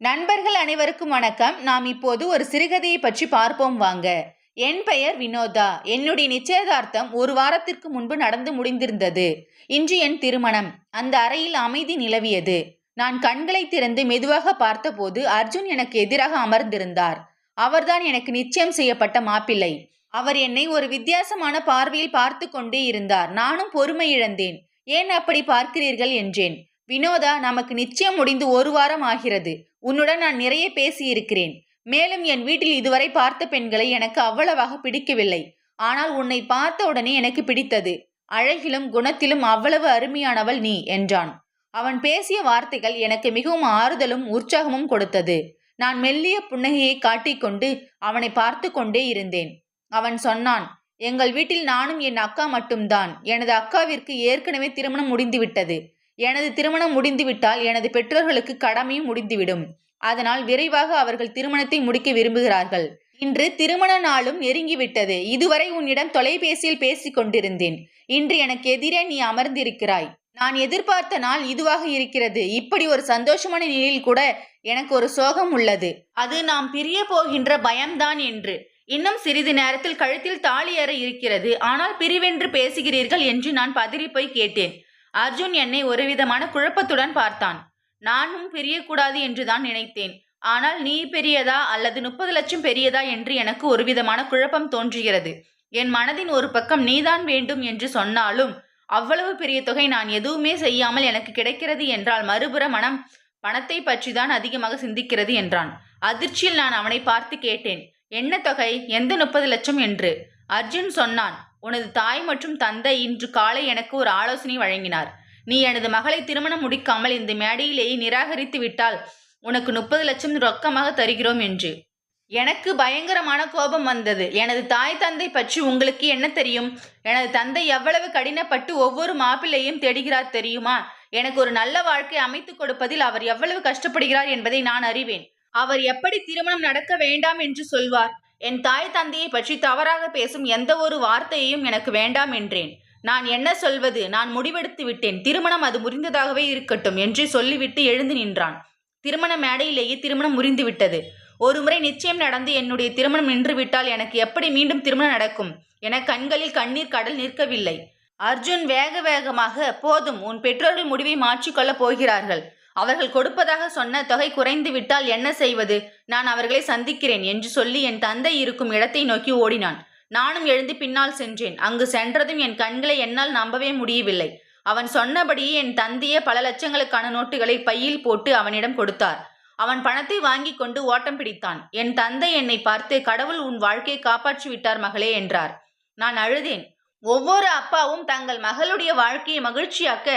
நண்பர்கள் அனைவருக்கும் வணக்கம். நாம் இப்போது ஒரு சிறுகதையை பற்றி பார்ப்போம் வாங்க. என் பெயர் வினோதா. என்னுடைய நிச்சயதார்த்தம் ஒரு வாரத்திற்கு முன்பு நடந்து முடிந்திருந்தது. இன்று என் திருமணம். அந்த அறையில் அமைதி நிலவியது. நான் கண்களை திறந்து மெதுவாக பார்த்தபோது அர்ஜுன் எனக்கு எதிராக அமர்ந்திருந்தார். அவர்தான் எனக்கு நிச்சயம் செய்யப்பட்ட மாப்பிள்ளை. அவர் என்னை ஒரு வித்தியாசமான பார்வையில் பார்த்து கொண்டே இருந்தார். நானும் பொறுமை இழந்தேன் ஏன் அப்படி பார்க்கிறீர்கள்? என்றேன். வினோதா நமக்கு நிச்சயம் முடிந்து ஒரு வாரம் ஆகிறது. உன்னுடன் நான் நிறைய பேசியிருக்கிறேன். மேலும் என் வீட்டில் இதுவரை பார்த்த பெண்களை எனக்கு அவ்வளவாக பிடிக்கவில்லை. ஆனால் உன்னை பார்த்த உடனே எனக்கு பிடித்தது. அழகிலும் குணத்திலும் அவ்வளவு அருமையானவள் நீ என்றான். அவன் பேசிய வார்த்தைகள் எனக்கு மிகவும் ஆறுதலும் உற்சாகமும் கொடுத்தது. நான் மெல்லிய புன்னகையை காட்டிக்கொண்டு அவனை பார்த்து கொண்டே இருந்தேன். அவன் சொன்னான் எங்கள் வீட்டில் நானும் என் அக்கா மட்டும்தான். எனது அக்காவிற்கு ஏற்கனவே திருமணம் முடிந்துவிட்டது. எனது திருமணம் முடிந்துவிட்டால் எனது பெற்றோர்களுக்கு கடமையும் முடிந்துவிடும். அதனால் விரைவாக அவர்கள் திருமணத்தை முடிக்க விரும்புகிறார்கள். இன்று திருமண நாளும் நெருங்கிவிட்டது. இதுவரை உன்னிடம் தொலைபேசியில் பேசிக் கொண்டிருந்தேன். இன்று எனக்கு எதிரே நீ அமர்ந்திருக்கிறாய். நான் எதிர்பார்த்த நாள் இதுவாக இருக்கிறது. இப்படி ஒரு சந்தோஷமான நிலையில் கூட எனக்கு ஒரு சோகம் உள்ளது. அது நாம் பிரிய போகின்ற பயம்தான் என்று. இன்னும் சிறிது நேரத்தில் கழுத்தில் தாலி ஏற இருக்கிறது. ஆனால் பிரிவென்று பேசுகிறீர்கள் என்று நான் பதறிப்போய் கேட்டேன். அர்ஜுன் என்னை ஒருவிதமான குழப்பத்துடன் பார்த்தான். நானும் பிரியக்கூடாது என்றுதான் நினைத்தேன். ஆனால் நீ பெரியதா அல்லது முப்பது லட்சம் பெரியதா என்று எனக்கு ஒருவிதமான குழப்பம் தோன்றுகிறது. என் மனதின் ஒரு பக்கம் நீதான் வேண்டும் என்று சொன்னாலும் அவ்வளவு பெரிய தொகை நான் எதுவுமே செய்யாமல் எனக்கு கிடைக்கிறது என்றால் மறுபுற மனம் பணத்தை பற்றி தான் அதிகமாக சிந்திக்கிறது என்றான். அதிர்ச்சியில் நான் அவனை பார்த்து கேட்டேன். என்ன தொகை? எந்த முப்பது லட்சம்? என்று. அர்ஜுன் சொன்னான். உனது தாய் மற்றும் தந்தை இன்று காலை எனக்கு ஒரு ஆலோசனை வழங்கினார். நீ எனது மகளை திருமணம் முடிக்காமல் இந்த மேடையிலேயே நிராகரித்து விட்டால் உனக்கு முப்பது லட்சம் ரொக்கமாக தருகிறோம் என்று. எனக்கு பயங்கரமான கோபம் வந்தது. எனது தாய் தந்தை பற்றி உங்களுக்கு என்ன தெரியும்? எனது தந்தை எவ்வளவு கடினப்பட்டு ஒவ்வொரு மாப்பிள்ளையும் தேடுகிறார் தெரியுமா? எனக்கு ஒரு நல்ல வாழ்க்கை அமைத்துக் கொடுப்பதில் அவர் எவ்வளவு கஷ்டப்படுகிறார் என்பதை நான் அறிவேன். அவர் எப்படி திருமணம் நடக்க வேண்டாம் என்று சொல்வார்? என் தாய் தந்தையை பற்றி தவறாக பேசும் எந்த ஒரு வார்த்தையையும் எனக்கு வேண்டாம் என்றேன். நான் என்ன சொல்வது? நான் முடிவெடுத்து விட்டேன். திருமணம் அது முறிந்ததாகவே இருக்கட்டும் என்று சொல்லிவிட்டு எழுந்து நின்றான். திருமண மேடையிலேயே திருமணம் முறிந்து விட்டது. ஒருமுறை நிச்சயம் நடந்து என்னுடைய திருமணம் நின்றுவிட்டால் எனக்கு எப்படி மீண்டும் திருமணம் நடக்கும்? என கண்களில் கண்ணீர் கடல் நிற்கவில்லை. அர்ஜுன் வேக வேகமாக போதும் உன் பெற்றோர்கள் முடிவை மாற்றிக்கொள்ளப் போகிறார்கள். அவர்கள் கொடுப்பதாக சொன்ன தொகை குறைந்து விட்டால் என்ன செய்வது? நான் அவர்களை சந்திக்கிறேன் என்று சொல்லி என் தந்தை இருக்கும் இடத்தை நோக்கி ஓடினான். நானும் எழுந்து பின்னால் சென்றேன். அங்கு சென்றதும் என் கண்களை என்னால் நம்பவே முடியவில்லை. அவன் சொன்னபடியே என் தந்தையே பல லட்சங்களுக்கான நோட்டுகளை பையில் போட்டு அவனிடம் கொடுத்தார். அவன் பணத்தை வாங்கி கொண்டு ஓட்டம் பிடித்தான். என் தந்தை என்னை பார்த்து கடவுள் உன் வாழ்க்கையை காப்பாற்றி விட்டார் மகளே என்றார். நான் அழுதேன். ஒவ்வொரு அப்பாவும் தங்கள் மகளுடைய வாழ்க்கையை மகிழ்ச்சியாக்க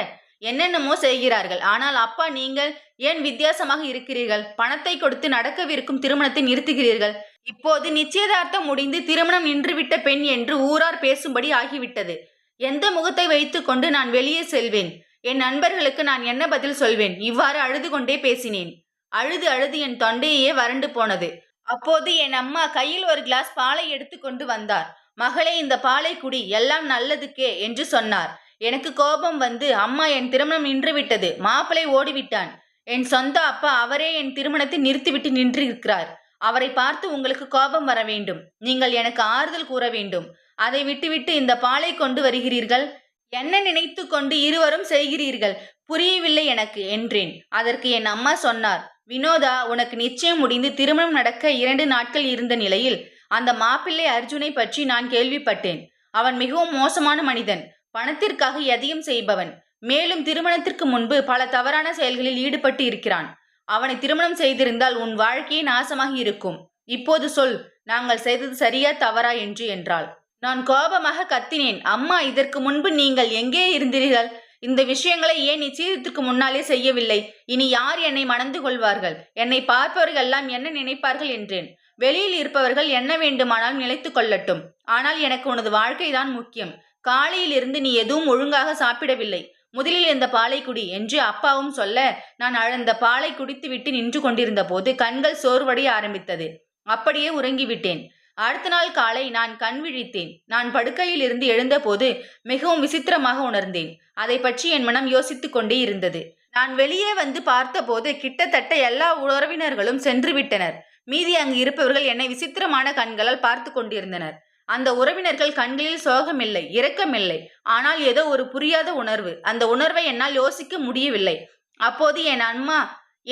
என்னென்னமோ செய்கிறார்கள். ஆனால் அப்பா நீங்கள் ஏன் வித்தியாசமாக இருக்கிறீர்கள்? பணத்தை கொடுத்து நடக்கவிருக்கும் திருமணத்தை நிறுத்துகிறீர்கள். இப்போது நிச்சயதார்த்தம் முடிந்து திருமணம் நின்றுவிட்ட பெண் என்று ஊரார் பேசும்படி ஆகிவிட்டது. எந்த முகத்தை வைத்துக்கொண்டு நான் வெளியே செல்வேன்? என் நண்பர்களுக்கு நான் என்ன பதில் சொல்வேன்? இவ்வாறு அழுது கொண்டே பேசினேன். அழுது அழுது என் தொண்டையே வறண்டு போனது. அப்போது என் அம்மா கையில் ஒரு கிளாஸ் பாலை எடுத்துக்கொண்டு வந்தார். மகளே இந்த பாலை குடி. எல்லாம் நல்லதுக்கே என்று சொன்னார். எனக்கு கோபம் வந்து அம்மா என் திருமணம் நின்றுவிட்டது மாப்பிளை ஓடிவிட்டான். என் சொந்த அப்பா அவரே என் திருமணத்தை நிறுத்திவிட்டு நின்று இருக்கிறார் அவரை பார்த்து உங்களுக்கு கோபம் வர வேண்டும். நீங்கள் எனக்கு ஆறுதல் கூற வேண்டும். அதை விட்டுவிட்டு இந்த பாலை கொண்டு வருகிறீர்கள்? என்ன நினைத்து கொண்டு இருவரும் செய்கிறீர்கள்? புரியவில்லை எனக்கு என்றேன். அதற்கு என் அம்மா சொன்னார் வினோதா உனக்கு நிச்சயம் முடிந்து திருமணம் நடக்க இரண்டு நாட்கள் இருந்த நிலையில் அந்த மாப்பிள்ளை அர்ஜுனை பற்றி நான் கேள்விப்பட்டேன். அவன் மிகவும் மோசமான மனிதன். பணத்திற்காக எதையும் செய்பவன். மேலும் திருமணத்திற்கு முன்பு பல தவறான செயல்களில் ஈடுபட்டு இருக்கிறான். அவனை திருமணம் செய்திருந்தால் உன் வாழ்க்கையே நாசமாகி இருக்கும். இப்போது சொல் நாங்கள் செய்தது சரியா தவறா என்று என்றாள். நான் கோபமாக கத்தினேன் அம்மா இதற்கு முன்பு நீங்கள் எங்கே இருந்தீர்கள்? இந்த விஷயங்களை ஏன் நிச்சயத்திற்கு முன்னாலே செய்யவில்லை? இனி யார் என்னை மணந்து கொள்வார்கள்? என்னை பார்ப்பவர்கள் எல்லாம் என்ன நினைப்பார்கள்? என்றேன். வெளியில் இருப்பவர்கள் என்ன வேண்டுமானால் நிலைத்து கொள்ளட்டும். ஆனால் எனக்கு உனது வாழ்க்கைதான் முக்கியம். காலையிலிருந்து நீ எதுவும் ஒழுங்காக சாப்பிடவில்லை. முதலில் இந்த பாலை குடி என்று அப்பாவும் சொல்ல நான் அழந்த பாலை குடித்துவிட்டு நின்று கொண்டிருந்த போது கண்கள் சோர்வடைய ஆரம்பித்தது. அப்படியே உறங்கிவிட்டேன். அடுத்த நாள் காலை நான் கண் விழித்தேன். நான் படுக்கையில் இருந்து எழுந்தபோது மிகவும் விசித்திரமாக உணர்ந்தேன். அதை பற்றி என் மனம் யோசித்துக் கொண்டே இருந்தது. நான் வெளியே வந்து பார்த்தபோது கிட்டத்தட்ட எல்லா உறவினர்களும் சென்று விட்டனர் மீதி அங்கு இருப்பவர்கள் என்னை விசித்திரமான கண்களால் பார்த்து கொண்டிருந்தனர். அந்த உறவினர்கள் கண்களில் சோகமில்லை இரக்கமில்லை. ஆனால் ஏதோ ஒரு புரியாத உணர்வு. அந்த உணர்வை என்னால் யோசிக்க முடியவில்லை. அப்போது என் அம்மா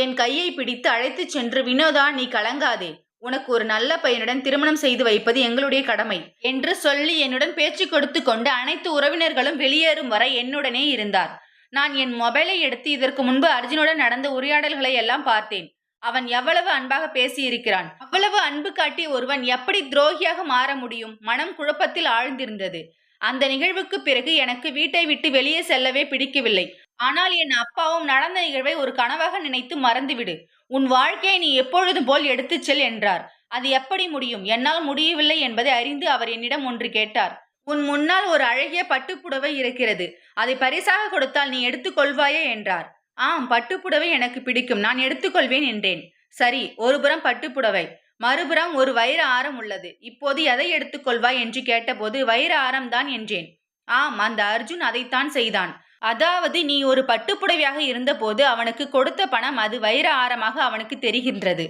என் கையை பிடித்து அழைத்துச் சென்று வினோதா நீ கலங்காதே. உனக்கு ஒரு நல்ல பையனுடன் திருமணம் செய்து வைப்பது எங்களுடைய கடமை என்று சொல்லி என்னுடன் பேச்சு கொடுத்து கொண்டு அனைத்து உறவினர்களும் வெளியேறும் வரை என்னுடனே இருந்தார். நான் என் மொபைலை எடுத்து இதற்கு முன்பு அர்ஜுனுடன் நடந்த உரையாடல்களை எல்லாம் பார்த்தேன். அவன் எவ்வளவு அன்பாக பேசியிருக்கிறான். அவ்வளவு அன்பு காட்டி ஒருவன் எப்படி துரோகியாக மாற முடியும்? மனம் குழப்பத்தில் ஆழ்ந்திருந்தது. அந்த நிகழ்வுக்கு பிறகு எனக்கு வீட்டை விட்டு வெளியே செல்லவே பிடிக்கவில்லை. ஆனால் என் அப்பாவும் நடந்த நிகழ்வை ஒரு கனவாக நினைத்து மறந்துவிடு. உன் வாழ்க்கையை நீ எப்பொழுதும் போல் எடுத்துச் செல் என்றார். அது எப்படி முடியும்? என்னால் முடியவில்லை என்பதை அறிந்து அவர் என்னிடம் ஒன்று கேட்டார். உன் முன்னால் ஒரு அழகிய பட்டுப்புடவை இருக்கிறது. அதை பரிசாக கொடுத்தால் நீ எடுத்துக்கொள்வாயே என்றார். ஆம் பட்டுப்புடவை எனக்கு பிடிக்கும். நான் எடுத்துக்கொள்வேன் என்றேன். சரி ஒருபுறம் பட்டுப்புடவை. மறுபுறம் ஒரு வைர ஆரம் உள்ளது. இப்போது எதை எடுத்துக்கொள்வாய் என்று கேட்டபோது வைர ஆரம்தான் என்றேன். ஆம் அந்த அர்ஜுன் அதைத்தான் செய்தான். அதாவது நீ ஒரு பட்டுப்புடவையாக இருந்தபோது அவனுக்கு கொடுத்த பணம் அது வைர ஆரமாக அவனுக்கு தெரிகின்றது.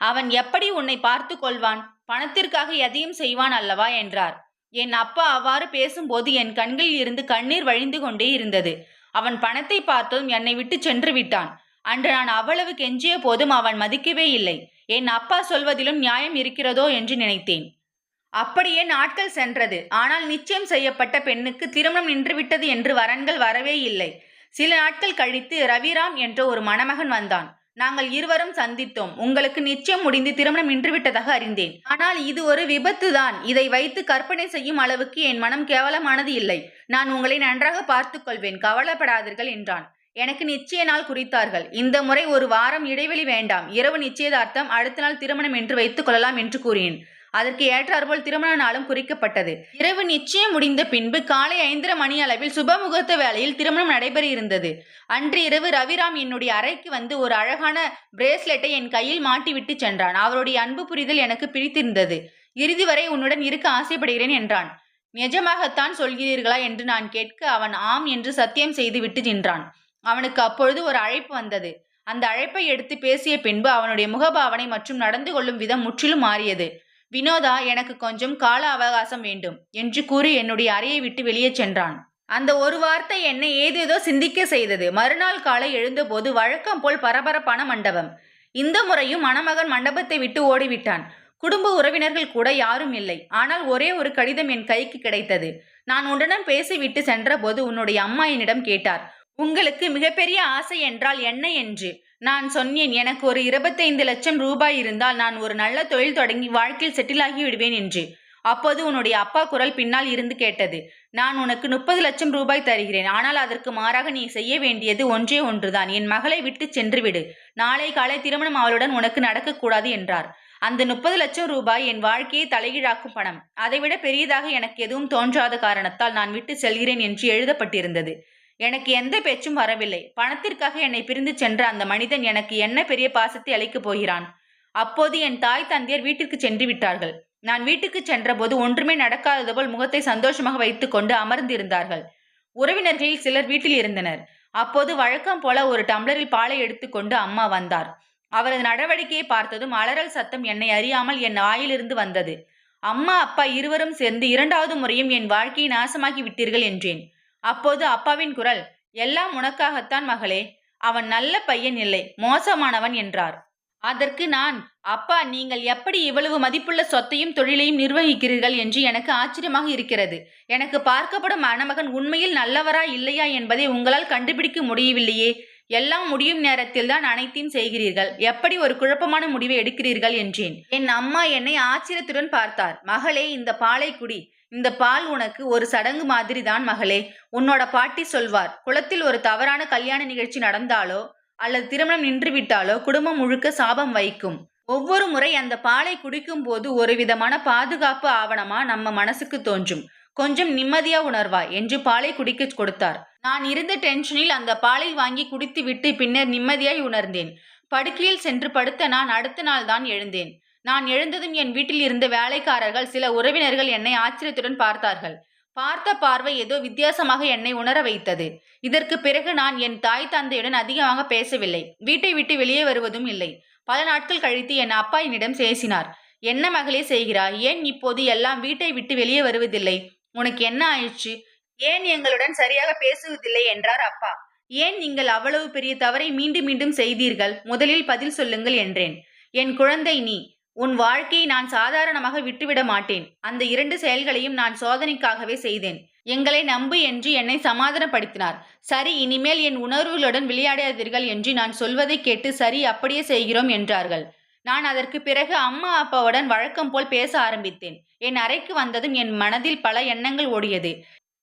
அவன் எப்படி உன்னை பார்த்து கொள்வான்? பணத்திற்காக எதையும் செய்வான் அல்லவா? என்றார். என் அப்பா அவ்வாறு பேசும்போது என் கண்களில் இருந்து கண்ணீர் வழிந்து கொண்டே இருந்தது. அவன் பணத்தை பார்த்ததும் என்னை விட்டு சென்று விட்டான். அன்று நான் அவ்வளவு கெஞ்சிய போதும் அவன் மதிக்கவே இல்லை. என் அப்பா சொல்வதிலும் நியாயம் இருக்கிறதோ என்று நினைத்தேன். அப்படியே நாட்கள் சென்றது. ஆனால் நிச்சயம் செய்யப்பட்ட பெண்ணுக்கு திருமணம் நின்றுவிட்டது என்று வரன்கள் வரவே இல்லை. சில நாட்கள் கழித்து ரவிராம் என்ற ஒரு மணமகன் வந்தான். நாங்கள் இருவரும் சந்தித்தோம். உங்களுக்கு நிச்சயம் முடிந்து திருமணம் நின்றுவிட்டதாக அறிந்தேன். ஆனால் இது ஒரு விபத்து தான் இதை வைத்து கற்பனை செய்யும் அளவுக்கு என் மனம் கேவலமானது இல்லை. நான் உங்களை நன்றாக பார்த்துக் கொள்வேன். கவலைப்படாதீர்கள் என்றான். எனக்கு நிச்சய நாள் குறித்தார்கள். இந்த முறை ஒரு வாரம் இடைவெளி வேண்டாம். இரவு நிச்சயதார்த்தம். அடுத்த நாள் திருமணம் என்று வைத்துக் கொள்ளலாம் என்று கூறினேன். அதற்கு ஏற்றாற்போல் திருமண நாளும் குறிக்கப்பட்டது. இரவு நிச்சயம் முடிந்த பின்பு காலை ஐந்தரை மணி அளவில் சுபமுகூர்த்த வேளையில் திருமணம் நடைபெற இருந்தது அன்று இரவு ரவிராம் என்னுடைய அறைக்கு வந்து ஒரு அழகான பிரேஸ்லெட்டை என் கையில் மாட்டிவிட்டு சென்றான். அவருடைய அன்பு புரிதல் எனக்கு பிடித்திருந்தது. இறுதி வரை உன்னுடன் இருக்க ஆசைப்படுகிறேன் என்றான். நிஜமாகத்தான் சொல்கிறீர்களா? என்று நான் கேட்க அவன் ஆம் என்று சத்தியம் செய்துவிட்டு நின்றான். அவனுக்கு அப்பொழுது ஒரு அழைப்பு வந்தது. அந்த அழைப்பை எடுத்து பேசிய பின்பு அவனுடைய முகபாவனை மற்றும் நடந்து கொள்ளும் விதம் முற்றிலும் மாறியது. வினோதா எனக்கு கொஞ்சம் கால அவகாசம் வேண்டும் என்று கூறி என்னுடைய அறையை விட்டு வெளியே சென்றான். அந்த ஒரு வார்த்தை என்னை ஏதேதோ சிந்திக்க செய்தது. மறுநாள் காலை எழுந்தபோது வழக்கம் போல் பரபரப்பான மண்டபம். இந்த முறையும் மணமகன் மண்டபத்தை விட்டு ஓடிவிட்டான். குடும்ப உறவினர்கள் கூட யாரும் இல்லை. ஆனால் ஒரே ஒரு கடிதம் என் கைக்கு கிடைத்தது. நான் உன்னுடன் பேசிவிட்டு சென்றபோது உன்னுடைய அம்மா என்னிடம் கேட்டார். உங்களுக்கு மிகப்பெரிய ஆசை என்றால் என்ன என்று? நான் சொன்னேன் எனக்கு ஒரு இருபத்தைந்து லட்சம் ரூபாய் இருந்தால் நான் ஒரு நல்ல தொழில் தொடங்கி வாழ்க்கையில் செட்டில் ஆகி விடுவேன் என்று. அப்போது உன்னுடைய அப்பா குரல் பின்னால் இருந்து கேட்டது. நான் உனக்கு முப்பது லட்சம் ரூபாய் தருகிறேன். ஆனால் அதற்கு மாறாக நீ செய்ய வேண்டியது ஒன்றே ஒன்றுதான். என் மகளை விட்டு சென்று விடு நாளை காலை திருமணம் அவளுடன் உனக்கு நடக்கக்கூடாது என்றார். அந்த முப்பது லட்சம் ரூபாய் என் வாழ்க்கையை தலைகீழாக்கும் பணம். அதைவிட பெரியதாக எனக்கு எதுவும் தோன்றாத காரணத்தால் நான் விட்டு செல்கிறேன் என்று எழுதப்பட்டிருந்தது. எனக்கு எந்த பேச்சும் வரவில்லை. பணத்திற்காக என்னை பிரிந்து சென்ற அந்த மனிதன் எனக்கு என்ன பெரிய பாசத்தை அளிக்கப் போகிறான்? அப்போது என் தாய் தந்தையர் வீட்டிற்கு சென்று விட்டார்கள். நான் வீட்டுக்கு சென்றபோது ஒன்றுமே நடக்காதது போல் முகத்தை சந்தோஷமாக வைத்துக்கொண்டு அமர்ந்திருந்தார்கள். உறவினர்களில் சிலர் வீட்டில் இருந்தனர். அப்போது வழக்கம் போல ஒரு டம்ளரில் பாலை எடுத்துக்கொண்டு அம்மா வந்தார். அவரது நடவடிக்கையை பார்த்ததும் அலறல் சத்தம் என்னை அறியாமல் என் வாயிலிருந்து வந்தது. அம்மா அப்பா இருவரும் சேர்ந்து இரண்டாவது முறையும் என் வாழ்க்கையை நாசமாக்கி விட்டீர்கள் என்றேன். அப்போது அப்பாவின் குரல் எல்லாம் உனக்காகத்தான் மகளே அவன் நல்ல பையன் இல்லை மோசமானவன் என்றார். அதற்கு நான் அப்பா நீங்கள் எப்படி இவ்வளவு மதிப்புள்ள சொத்தையும் தொழிலையும் நிர்வகிக்கிறீர்கள்? என்று எனக்கு ஆச்சரியமாக இருக்கிறது. எனக்கு பார்க்கப்படும் மணமகன் உண்மையில் நல்லவரா இல்லையா என்பதை உங்களால் கண்டுபிடிக்க முடியவில்லையே. எல்லாம் முடியும் நேரத்தில் தான் அனைத்தையும் செய்கிறீர்கள். எப்படி ஒரு குழப்பமான முடிவை எடுக்கிறீர்கள்? என்றேன். என் அம்மா என்னை ஆச்சரியத்துடன் பார்த்தார். மகளே இந்த பாலை குடி இந்த பால் உனக்கு ஒரு சடங்கு மாதிரி தான் மகளே. உன்னோட பாட்டி சொல்வார் குளத்தில் ஒரு தவறான கல்யாண நிகழ்ச்சி நடந்தாலோ அல்லது திருமணம் நின்றுவிட்டாலோ குடும்பம் முழுக்க சாபம் வைக்கும் ஒவ்வொரு முறை அந்த பாலை குடிக்கும் போது ஒரு விதமான பாதுகாப்பு ஆவணமா நம்ம மனசுக்கு தோன்றும். கொஞ்சம் நிம்மதியா உணர்வாய் என்று பாலை குடிக்க கொடுத்தார். நான் இருந்த டென்ஷனில் அந்த பாலை வாங்கி குடித்து விட்டு பின்னர் நிம்மதியாய் உணர்ந்தேன். படுக்கையில் சென்று படுத்த நான் அடுத்த நாள் தான் எழுந்தேன். நான் எழுந்ததும் என் வீட்டில் இருந்த வேலைக்காரர்கள் சில உறவினர்கள் என்னை ஆச்சரியத்துடன் பார்த்தார்கள். பார்த்த பார்வை ஏதோ வித்தியாசமாக என்னை உணர வைத்தது. இதற்கு பிறகு நான் என் தாய் தந்தையுடன் அதிகமாக பேசவில்லை. வீட்டை விட்டு வெளியே வருவதும் இல்லை. பல நாட்கள் கழித்து என் அப்பா என்னிடம் பேசினார். என்ன மகளே செய்கிறாய்? ஏன் இப்போது எல்லாம் வீட்டை விட்டு வெளியே வருவதில்லை? உனக்கு என்ன ஆயிடுச்சு ஏன் எங்களுடன் சரியாக பேசுவதில்லை? என்றார் அப்பா. ஏன் நீங்கள் அவ்வளவு பெரிய தவறை மீண்டும் மீண்டும் செய்தீர்கள்? முதலில் பதில் சொல்லுங்கள் என்றேன். என் குழந்தை நீ உன் வாழ்க்கையை நான் சாதாரணமாக விட்டுவிட மாட்டேன். அந்த இரண்டு செயல்களையும் நான் சோதனைக்காகவே செய்தேன். எங்களை நம்பு என்று என்னை சமாதானப்படுத்தினார். சரி இனிமேல் என் உணர்வுகளுடன் விளையாடாதீர்கள் என்று நான் சொல்வதை கேட்டு சரி அப்படியே செய்கிறோம் என்றார்கள். நான் அதற்கு பிறகு அம்மா அப்பாவுடன் வழக்கம் போல் பேச ஆரம்பித்தேன். என் அறைக்கு வந்ததும் என் மனதில் பல எண்ணங்கள் ஓடியது.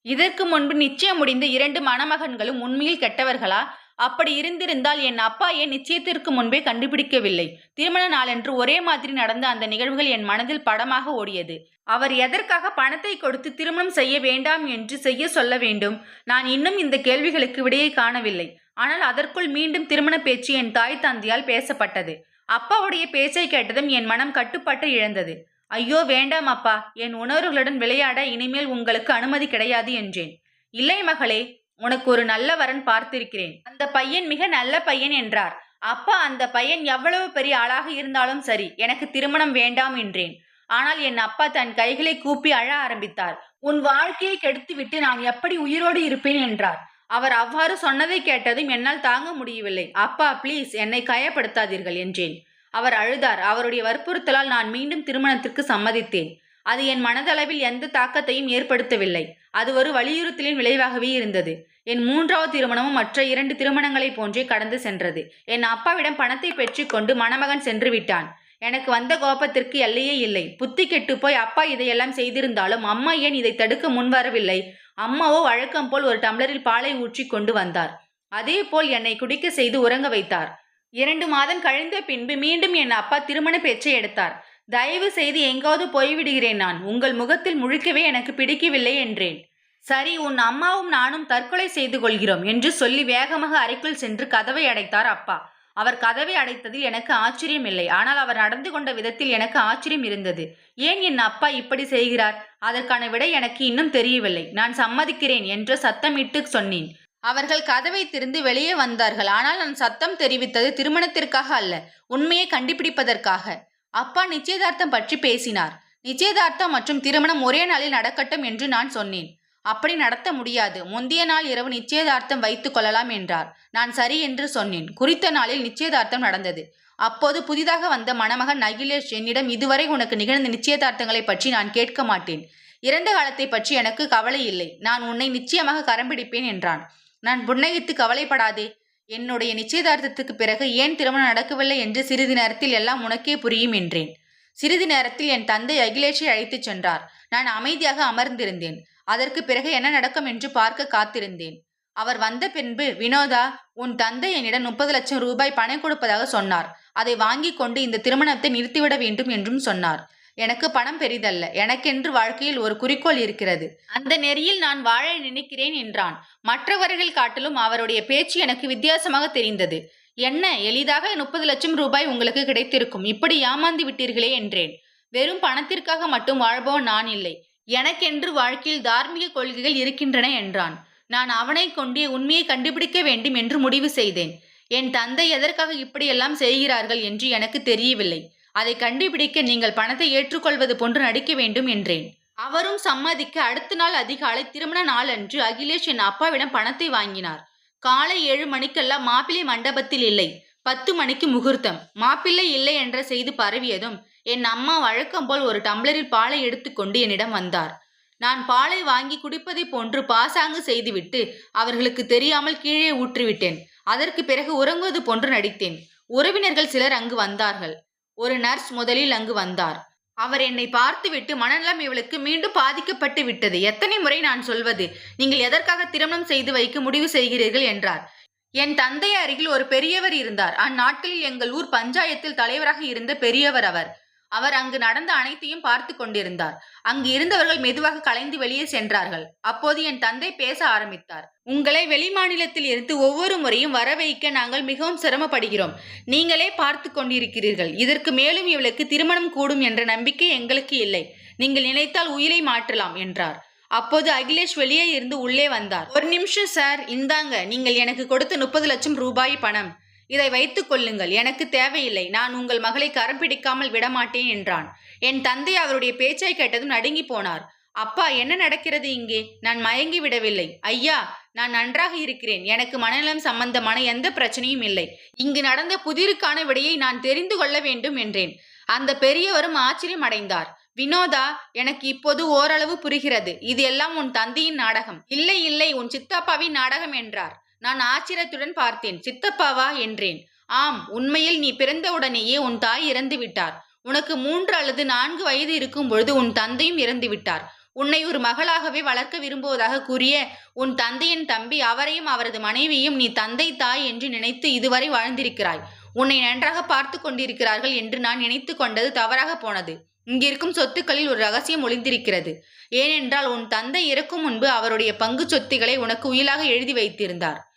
இதற்கு முன்பு நிச்சயம் முடிந்த இரண்டு மணமகன்களும் உண்மையில் கெட்டவர்களா? அப்படி இருந்திருந்தால் என் அப்பா ஏன் நிச்சயத்திற்கு முன்பே கண்டுபிடிக்கவில்லை. திருமண நாளன்று ஒரே மாதிரி நடந்த அந்த நிகழ்வுகள் என் மனதில் படமாக ஓடியது. அவர் எதற்காக பணத்தை கொடுத்து திருமணம் செய்ய வேண்டாம் என்று செய்ய சொல்ல வேண்டும். நான் இன்னும் இந்த கேள்விகளுக்கு விடையை காணவில்லை. ஆனால் அதற்குள் மீண்டும் திருமண பேச்சு என் தாய் தந்தையால் பேசப்பட்டது. அப்பாவுடைய பேச்சை கேட்டதும் என் மனம் கட்டுப்பாட்டு இழந்தது. ஐயோ வேண்டாம் அப்பா. என் உணர்வுகளுடன் விளையாட இனிமேல் உங்களுக்கு அனுமதி கிடையாது என்றேன். இல்லை மகளே. உனக்கு ஒரு நல்ல வரன் பார்த்திருக்கிறேன். அந்த பையன் மிக நல்ல பையன் என்றார். அப்பா அந்த பையன் எவ்வளவு பெரிய ஆளாக இருந்தாலும் சரி எனக்கு திருமணம் வேண்டாம் என்றேன். ஆனால் என் அப்பா தன் கைகளை கூப்பி அழ ஆரம்பித்தார். உன் வாழ்க்கையை கெடுத்துவிட்டு நான் எப்படி உயிரோடு இருப்பேன் என்றார். அவர் அவ்வாறு சொன்னதை கேட்டதும் என்னால் தாங்க முடியவில்லை. அப்பா ப்ளீஸ் என்னை காயப்படுத்தாதீர்கள் என்றேன். அவர் அழுதார். அவருடைய வற்புறுத்தலால் நான் மீண்டும் திருமணத்திற்கு சம்மதித்தேன். அது என் மனதளவில் எந்த தாக்கத்தையும் ஏற்படுத்தவில்லை. அது ஒரு வலியுறுத்தலின் விளைவாகவே இருந்தது. என் மூன்றாவது திருமணமும் மற்ற இரண்டு திருமணங்களைப் போன்றே கடந்து சென்றது. என் அப்பாவிடம் பணத்தை பெற்றுக்கொண்டு மணமகன் சென்று விட்டான். எனக்கு வந்த கோபத்திற்கு எல்லையே இல்லை. புத்தி கெட்டு போய் அப்பா இதையெல்லாம் செய்திருந்தாலும் அம்மா ஏன் இதை தடுக்க முன்வரவில்லை? அம்மாவோ வழக்கம் போல் ஒரு டம்ளரில் பாலை ஊற்றி கொண்டு வந்தார். அதே போல் என்னை குடிக்க செய்து உறங்க வைத்தார். இரண்டு மாதம் கழிந்த பின்பு மீண்டும் என் அப்பா திருமண பேச்சை எடுத்தார். தயவு செய்து எங்காவது போய்விடுகிறேன் நான். உங்கள் முகத்தில் முழுக்கவே எனக்கு பிடிக்கவில்லை என்றேன். சரி உன் அம்மாவும் நானும் தற்கொலை செய்து கொள்கிறோம் என்று சொல்லி வேகமாக அறைக்குள் சென்று கதவை அடைத்தார் அப்பா. அவர் கதவை அடைத்ததில் எனக்கு ஆச்சரியம் இல்லை. ஆனால் அவர் நடந்து கொண்ட விதத்தில் எனக்கு ஆச்சரியம் இருந்தது. ஏன் என் அப்பா இப்படி செய்கிறார்? அதற்கான விடை எனக்கு இன்னும் தெரியவில்லை. நான் சம்மதிக்கிறேன் என்று சத்தமிட்டு சொன்னேன். அவர்கள் கதவை திறந்து வெளியே வந்தார்கள். ஆனால் நான் சத்தம் தெரிவித்தது திருமணத்திற்காக அல்ல உண்மையை கண்டுபிடிப்பதற்காக. அப்பா நிச்சயதார்த்தம் பற்றி பேசினார். நிச்சயதார்த்தம் மற்றும் திருமணம் ஒரே நாளில் நடக்கட்டும் என்று நான் சொன்னேன். அப்படி நடத்த முடியாது. முந்தைய நாள் இரவு நிச்சயதார்த்தம் வைத்துக் கொள்ளலாம் என்றார். நான் சரி என்று சொன்னேன். குறித்த நாளில் நிச்சயதார்த்தம் நடந்தது. அப்போது புதிதாக வந்த மணமகன் அகிலேஷ் என்னிடம் இதுவரை உனக்கு நிகழ்ந்த நிச்சயதார்த்தங்களை பற்றி நான் கேட்க மாட்டேன். இறந்த காலத்தை பற்றி எனக்கு கவலை இல்லை. நான் உன்னை நிச்சயமாக கரம்பிடிப்பேன் என்றான். நான் புன்னகித்து கவலைப்படாதே. என்னுடைய நிச்சயதார்த்தத்துக்கு பிறகு ஏன் திருமணம் நடக்கவில்லை என்று சிறிது நேரத்தில் எல்லாம் உனக்கே புரியும் என்றேன். சிறிது நேரத்தில் என் தந்தை அகிலேஷை அழைத்துச் சென்றார். நான் அமைதியாக அமர்ந்திருந்தேன். அதற்கு பிறகு என்ன நடக்கும் என்று பார்க்க காத்திருந்தேன். அவர் வந்த பின்பு வினோதா உன் தந்தை என்னிடம் முப்பது லட்சம் ரூபாய் பணம் கொடுப்பதாக சொன்னார். அதை வாங்கி கொண்டு இந்த திருமணத்தை நிறுத்திவிட வேண்டும் என்றும் சொன்னார். எனக்கு பணம் பெரிதல்ல. எனக்கென்று வாழ்க்கையில் ஒரு குறிக்கோள் இருக்கிறது. அந்த நெறியில் நான் வாழ நினைக்கிறேன் என்றான். மற்றவர்கள் காட்டிலும் அவருடைய பேச்சு எனக்கு வித்தியாசமாக தெரிந்தது. என்ன எளிதாக முப்பது லட்சம் ரூபாய் உங்களுக்கு கிடைத்திருக்கும். இப்படி ஏமாந்து விட்டீர்களே என்றேன். வெறும் பணத்திற்காக மட்டும் வாழ்பவன் நான் இல்லை. எனக்கென்று வாழ்க்கையில் தார்மீக கொள்கைகள் இருக்கின்றன என்றான். நான் அவனை கொண்டே உண்மையை கண்டுபிடிக்க வேண்டும் என்று முடிவு செய்தேன். என் தந்தை எதற்காக இப்படியெல்லாம் செய்கிறார்கள் என்று எனக்கு தெரியவில்லை. அதை கண்டுபிடிக்க நீங்கள் பணத்தை ஏற்றுக்கொள்வது போன்று நடிக்க வேண்டும் என்றேன். அவரும் சம்மதிக்க அடுத்த நாள் அதிகாலை திருமண நாள் அன்று அகிலேஷ் என் அப்பாவிடம் பணத்தை வாங்கினார். காலை ஏழு மணிக்கெல்லாம் மாப்பிள்ளை மண்டபத்தில் இல்லை. பத்து மணிக்கு முகூர்த்தம். மாப்பிள்ளை இல்லை என்ற செய்தி பரவியதும் என் அம்மா வழக்கம் போல் ஒரு டம்ளரில் பாலை எடுத்துக்கொண்டு என்னிடம் வந்தார். நான் பாலை வாங்கி குடிப்பதை போன்று பாசாங்கு செய்துவிட்டு அவர்களுக்கு தெரியாமல் கீழே ஊற்றிவிட்டேன். அதற்கு பிறகு உறங்குவது போன்று நடித்தேன். உறவினர்கள் சிலர் அங்கு வந்தார்கள். ஒரு நர்ஸ் முதலில் அங்கு வந்தார். அவர் என்னை பார்த்துவிட்டு மனநலம் இவளுக்கு மீண்டும் பாதிக்கப்பட்டு விட்டது. எத்தனை முறை நான் சொல்வது நீங்கள் எதற்காக திருமணம் செய்து வைக்க முடிவு செய்கிறீர்கள் என்றார். என் தந்தை அருகில் ஒரு பெரியவர் இருந்தார். அந்நாட்களில் எங்கள் ஊர் பஞ்சாயத்தில் தலைவராக இருந்த பெரியவர் அவர். அவர் அங்கு நடந்த அனைத்தையும் பார்த்து கொண்டிருந்தார். அங்கு இருந்தவர்கள் மெதுவாக கலைந்து வெளியே சென்றார்கள். அப்போது என் தந்தை பேச ஆரம்பித்தார். உங்களை வெளிமாநிலத்தில் இருந்து ஒவ்வொரு முறையும் வர வைக்க நாங்கள் மிகவும் சிரமப்படுகிறோம். நீங்களே பார்த்து கொண்டிருக்கிறீர்கள். இதற்கு மேலும் இவளுக்கு திருமணம் கூடும் என்ற நம்பிக்கை எங்களுக்கு இல்லை. நீங்கள் நினைத்தால் உயிரை மாற்றலாம் என்றார். அப்போது அகிலேஷ் வெளியே இருந்து உள்ளே வந்தார். ஒரு நிமிஷம் சார். இந்தாங்க. நீங்கள் எனக்கு கொடுத்த முப்பது லட்சம் ரூபாய் பணம். இதை வைத்துக் கொள்ளுங்கள். எனக்கு தேவையில்லை. நான் உங்கள் மகளை கரம் பிடிக்காமல் விடமாட்டேன் என்றான். என் தந்தை அவருடைய பேச்சை கேட்டதும் நடுங்கி போனார். அப்பா என்ன நடக்கிறது இங்கே? நான் மயங்கி விடவில்லை. ஐயா நான் நன்றாக இருக்கிறேன். எனக்கு மனநலம் சம்பந்தமான எந்த பிரச்சனையும் இல்லை. இங்கு நடந்த புதிருக்கான விடையை நான் தெரிந்து கொள்ள வேண்டும் என்றேன். அந்த பெரியவரும் ஆச்சரியம் அடைந்தார். வினோதா எனக்கு இப்போது ஓரளவு புரிகிறது. இது எல்லாம் உன் தந்தையின் நாடகம். இல்லை இல்லை உன் சித்தப்பாவின் நாடகம் என்றார். நான் ஆச்சரியத்துடன் பார்த்தேன். சித்தப்பாவா? என்றேன். ஆம் உண்மையில் நீ பிறந்தவுடனேயே உன் தாய் இறந்து விட்டார் உனக்கு மூன்று அல்லது நான்கு வயது இருக்கும் பொழுது உன் தந்தையும் இறந்து விட்டார் உன்னை ஒரு மகளாகவே வளர்க்க விரும்புவதாக கூறிய உன் தந்தையின் தம்பி அவரையும் அவரது மனைவியும் நீ தந்தை தாய் என்று நினைத்து இதுவரை வாழ்ந்திருக்கிறாய். உன்னை நன்றாக பார்த்து கொண்டிருக்கிறார்கள் என்று நான் நினைத்து கொண்டது தவறாக போனது. இங்கிருக்கும் சொத்துக்களில் ஒரு ரகசியம் ஒளிந்திருக்கிறது. ஏனென்றால் உன் தந்தை இறக்கும் முன்பு அவருடைய பங்கு சொத்துக்களை உனக்கு உயிலாக எழுதி வைத்திருந்தார்.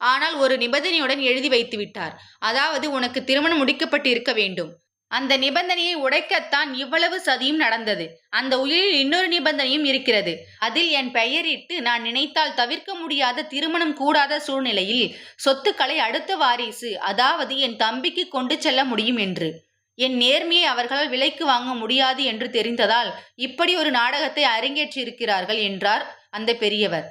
ஆனால் ஒரு நிபந்தனையுடன் எழுதி வைத்து விட்டார் அதாவது உனக்கு திருமணம் முடிக்கப்பட்டு இருக்க வேண்டும். அந்த நிபந்தனையை உடைக்கத்தான் இவ்வளவு சதியும் நடந்தது. அந்த உயிரில் இன்னொரு நிபந்தனையும் இருக்கிறது. அதில் என் பெயரிட்டு நான் நினைத்தால் தவிர்க்க முடியாத திருமணம் கூடாத சூழ்நிலையில் சொத்துக்களை அடுத்த வாரிசு அதாவது என் தம்பிக்கு கொண்டு செல்ல முடியும் என்று. என் நேர்மையை அவர்களால் விலைக்கு வாங்க முடியாது என்று தெரிந்ததால் இப்படி ஒரு நாடகத்தை அரங்கேற்றியிருக்கிறார்கள் என்றார் அந்த பெரியவர்.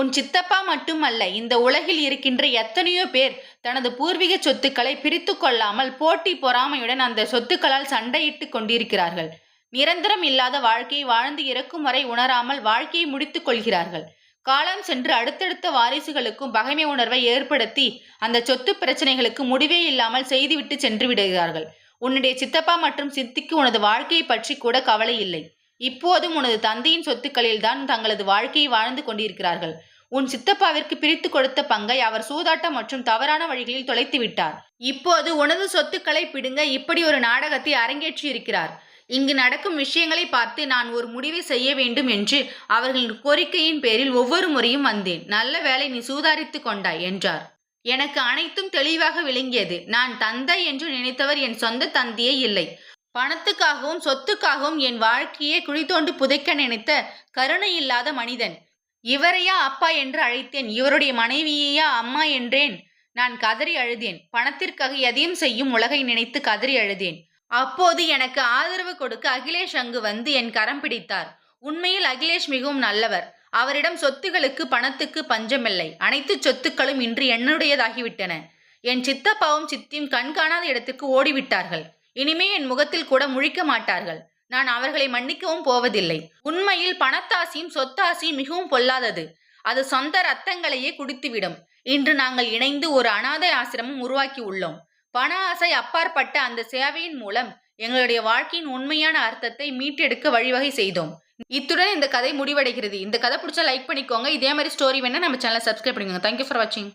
உன் சித்தப்பா மட்டுமல்ல இந்த உலகில் இருக்கின்ற எத்தனையோ பேர் தனது பூர்வீக சொத்துக்களை பிரித்து கொள்ளாமல் போட்டி பொறாமையுடன் அந்த சொத்துக்களால் சண்டையிட்டு கொண்டிருக்கிறார்கள். நிரந்தரம் இல்லாத வாழ்க்கையை வாழ்ந்து இறக்கும் வரை உணராமல் வாழ்க்கையை முடித்துக் கொள்கிறார்கள். காலம் சென்று அடுத்தடுத்த வாரிசுகளுக்கும் பகைமை உணர்வை ஏற்படுத்தி அந்த சொத்து பிரச்சனைகளுக்கு முடிவே இல்லாமல் செய்துவிட்டு சென்று விடுகிறார்கள். உன்னுடைய சித்தப்பா மற்றும் சித்திக்கு உனது வாழ்க்கையை பற்றி கூட கவலை இல்லை. இப்போதும் உனது தந்தையின் சொத்துக்களில் தான் தங்களது வாழ்க்கையை வாழ்ந்து கொண்டிருக்கிறார்கள். உன் சித்தப்பாவிற்கு பிரித்து கொடுத்த பங்கை அவர் சூதாட்டம் மற்றும் தவறான வழிகளில் தொலைத்து விட்டார். இப்போது உனது சொத்துக்களை பிடுங்க இப்படி ஒரு நாடகத்தை அரங்கேற்றி இருக்கிறார். இங்கு நடக்கும் விஷயங்களை பார்த்து நான் ஒரு முடிவை செய்ய வேண்டும் என்று அவர்களின் கோரிக்கையின் பேரில் ஒவ்வொரு முறையும் வந்தேன். நல்ல வேலை நீ சூதாரித்து கொண்டாய் என்றார். எனக்கு அனைத்தும் தெளிவாக விளங்கியது. நான் தந்தை என்று நினைத்தவர் என் சொந்த தந்தையே இல்லை. பணத்துக்காகவும் சொத்துக்காகவும் என் வாழ்க்கையை குழித்தோண்டு புதைக்க நினைத்த கருணை இல்லாத மனிதன். இவரையா அப்பா என்று அழைத்தேன். இவருடைய மனைவியையா அம்மா என்றேன். நான் கதறி அழுதேன். பணத்திற்காக எதையும் செய்யும் உலகை நினைத்து கதறி அழுதேன். அப்போது எனக்கு ஆதரவு கொடுக்க அகிலேஷ் அங்கு வந்து என் கரம் பிடித்தார். உண்மையில் அகிலேஷ் மிகவும் நல்லவர். அவரிடம் சொத்துகளுக்கு பணத்துக்கு பஞ்சமில்லை. அனைத்து சொத்துக்களும் இன்று என்னுடையதாகிவிட்டன. என் சித்தப்பாவும் சித்தியும் கண்காணாத இடத்துக்கு ஓடிவிட்டார்கள். இனிமே என் முகத்தில் கூட முழிக்க மாட்டார்கள். நான் அவர்களை மன்னிக்கவும் போவதில்லை. உண்மையில் பணத்தாசியும் சொத்தாசியும் மிகவும் பொல்லாதது. அது சொந்த ரத்தங்களையே குடித்துவிடும். இன்று நாங்கள் இணைந்து ஒரு அனாதை ஆசிரமம் உருவாக்கி உள்ளோம். பண ஆசை அப்பாற்பட்ட அந்த சேவையின் மூலம் எங்களுடைய வாழ்க்கையின் உண்மையான அர்த்தத்தை மீட்டெடுக்க வழிவகை செய்தோம். இத்துடன் இந்த கதை முடிவடைகிறது. இந்த கதை பிடிச்சா லைக் பண்ணிக்கோங்க. இதே மாதிரி ஸ்டோரி வேணா நம்ம சேனலை சப்ஸ்கிரைப் பண்ணிக்கோங்க. தேங்க்யூ ஃபார் வாட்சிங்